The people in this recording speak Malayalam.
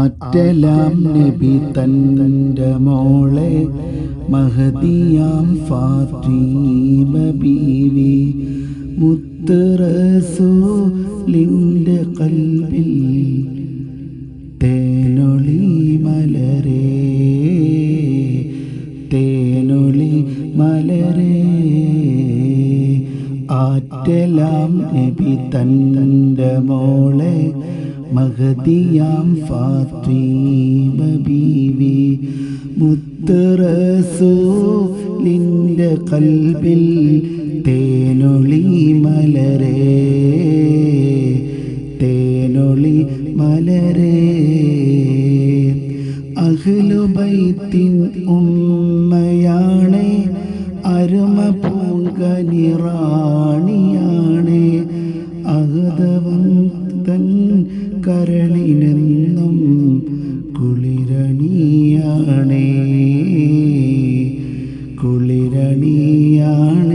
ആറ്റലാം നബി തന്റെ മോളെ മഹദിയാം ഫാത്തിമ ബീവി മുത്ത് റസൂലിന്റെ കൽബിൽ തേനൊളി മലരേ തേനൊളി മലരേ. ആറ്റലാം നബി തന്റെ മോളെ മഹദിയാം ഫാത്തിമ ബീവി നിന്റെ കൽബിൽ തേനൊളി മലരേ തേനൊളി മലരേ. അഖിലുബൈത്തിൻ ഉമ്മയാണ് അരുമ പൂങ്കനിറാണിയാണ് അഹദവൻ കരണിനെന്നും കുളിരണിയാണേ. കുളിരണിയാണേ.